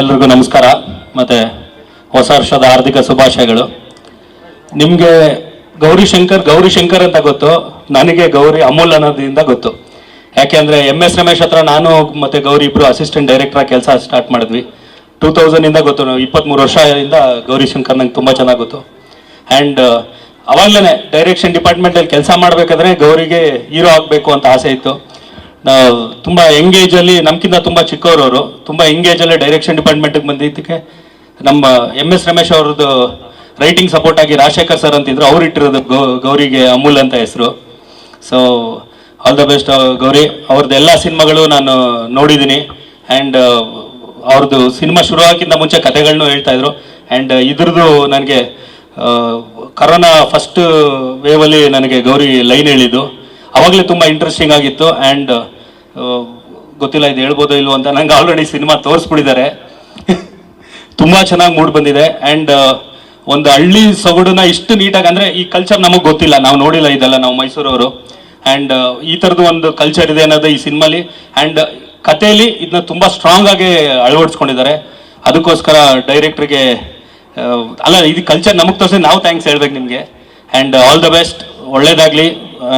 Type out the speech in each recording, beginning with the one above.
ಎಲ್ರಿಗೂ ನಮಸ್ಕಾರ. ಮತ್ತೆ ಹೊಸ ವರ್ಷದ ಹಾರ್ದಿಕ ಶುಭಾಶಯಗಳು. ನಿಮಗೆ ಗೌರಿ ಗೌರಿಶಂಕರ್ ಗೌರಿ ಶಂಕರ್ ಅಂತ ಗೊತ್ತು. ನನಗೆ ಗೌರಿ ಅಮೂಲ್ ಅನ್ನೋದ್ರಿಂದ ಗೊತ್ತು. ಯಾಕೆಂದ್ರೆ ಎಂ ಎಸ್ ರಮೇಶ್ ಹತ್ರ ನಾನು ಮತ್ತೆ ಗೌರಿ ಇಬ್ರು ಅಸಿಸ್ಟೆಂಟ್ ಡೈರೆಕ್ಟರ್ ಕೆಲಸ ಸ್ಟಾರ್ಟ್ ಮಾಡಿದ್ವಿ. ಟೂ ತೌಸಂಡ್ ಇಂದ ಗೊತ್ತು, ನಾವು ಇಪ್ಪತ್ಮೂರು ವರ್ಷದಿಂದ ಗೌರಿ ಶಂಕರ್ ನಂಗೆ ತುಂಬಾ ಚೆನ್ನಾಗಿ ಗೊತ್ತು. ಆ್ಯಂಡ್ ಅವಾಗಲೇ ಡೈರೆಕ್ಷನ್ ಡಿಪಾರ್ಟ್ಮೆಂಟ್ ಅಲ್ಲಿ ಕೆಲಸ ಮಾಡಬೇಕಾದ್ರೆ ಗೌರಿಗೆ ಹೀರೋ ಆಗಬೇಕು ಅಂತ ಆಸೆ ಇತ್ತು. ತುಂಬಾ ಎಂಗೇಜಲ್ಲಿ ನಮ್ಕಿಂತ ತುಂಬಾ ಚಿಕ್ಕವರವರು, ತುಂಬಾ ಎಂಗೇಜ್ ಅಲ್ಲಿ ಡೈರೆಕ್ಷನ್ ಡಿಪಾರ್ಟ್ಮೆಂಟ್ ಬಂದಿದ್ದಕ್ಕೆ ನಮ್ಮ ಎಂ ಎಸ್ ರಮೇಶ್ ಅವ್ರದ್ದು ರೈಟಿಂಗ್ ಸಪೋರ್ಟ್ ಆಗಿ ರಾಜಶೇಖರ್ ಸರ್ ಅಂತಿದ್ರು. ಅವ್ರು ಇಟ್ಟಿರೋದು ಗೌರಿಗೆ ಅಮೂಲ್ ಅಂತ ಹೆಸರು. So all the best Gauri. ಅವ್ರದ್ದು ಎಲ್ಲ ಸಿನಿಮಾಗಳು ನಾನು ನೋಡಿದ್ದೀನಿ. ಆ್ಯಂಡ್ ಅವ್ರದ್ದು ಸಿನಿಮಾ ಶುರುವಾಗಿಂತ ಮುಂಚೆ ಕಥೆಗಳನ್ನೂ ಹೇಳ್ತಾ ಇದ್ರು. ಆ್ಯಂಡ್ ಇದ್ರದ್ದು ನನಗೆ ಕರೋನಾ ಫಸ್ಟ್ ವೇವಲ್ಲಿ ನನಗೆ ಗೌರಿ ಲೈನ್ ಹೇಳಿದ್ದು. ಅವಾಗಲೇ ತುಂಬ ಇಂಟ್ರೆಸ್ಟಿಂಗ್ ಆಗಿತ್ತು ಆ್ಯಂಡ್ ಗೊತ್ತಿಲ್ಲ ಇದು ಹೇಳ್ಬೋದೋ ಇಲ್ವೋ ಅಂತ ನಂಗೆ ಆಲ್ರೆಡಿ ಸಿನಿಮಾ ತೋರಿಸ್ಬಿಟ್ಟಿದ್ದಾರೆ. ತುಂಬ ಚೆನ್ನಾಗಿ ಮೂಡ್ ಬಂದಿದೆ ಆ್ಯಂಡ್ ಒಂದು ಹಳ್ಳಿ ಸೊಗಡನ್ನ ಇಷ್ಟು ನೀಟಾಗಿ ಅಂದರೆ ಈ ಕಲ್ಚರ್ ನಮಗೆ ಗೊತ್ತಿಲ್ಲ. ನಾವು ನೋಡಿಲ್ಲ ಇದೆಲ್ಲ, ನಾವು ಮೈಸೂರವರು. ಆ್ಯಂಡ್ ಈ ಥರದ್ದು ಒಂದು ಕಲ್ಚರ್ ಇದೆ ಅನ್ನೋದು ಈ ಸಿನಿಮಾಲಿ ಆ್ಯಂಡ್ ಕಥೆಯಲ್ಲಿ ಇದನ್ನ ತುಂಬ ಸ್ಟ್ರಾಂಗ್ ಆಗಿ ಅಳವಡಿಸ್ಕೊಂಡಿದ್ದಾರೆ. ಅದಕ್ಕೋಸ್ಕರ ಡೈರೆಕ್ಟ್ರಿಗೆ ಅಲ್ಲ, ಇದು ಕಲ್ಚರ್ ನಮಗೆ ತೋರಿಸಿ ನಾವು ಥ್ಯಾಂಕ್ಸ್ ಹೇಳ್ಬೇಕು ನಿಮಗೆ. ಆ್ಯಂಡ್ ಆಲ್ ದ ಬೆಸ್ಟ್ ಒಳ್ಳೇದಾಗಲಿ.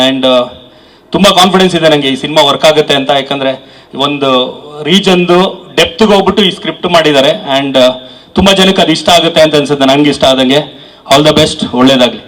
ಅಂಡ್ ತುಂಬಾ ಕಾನ್ಫಿಡೆನ್ಸ್ ಇದೆ ನನಗೆ ಈ ಸಿನಿಮಾ ವರ್ಕ್ ಆಗುತ್ತೆ ಅಂತ. ಯಾಕಂದ್ರೆ ಒಂದು ರೀಜನ್ದು ಡೆಪ್ತ್ಗೆ ಹೋಗ್ಬಿಟ್ಟು ಈ ಸ್ಕ್ರಿಪ್ಟ್ ಮಾಡಿದ್ದಾರೆ. ಅಂಡ್ ತುಂಬಾ ಜನಕ್ಕೆ ಅದು ಇಷ್ಟ ಆಗುತ್ತೆ ಅಂತ ಅನ್ಸುತ್ತೆ ನನಗೆ ಇಷ್ಟ ಆದಂಗೆ. ಆಲ್ ದ ಬೆಸ್ಟ್ ಒಳ್ಳೇದಾಗ್ಲಿ.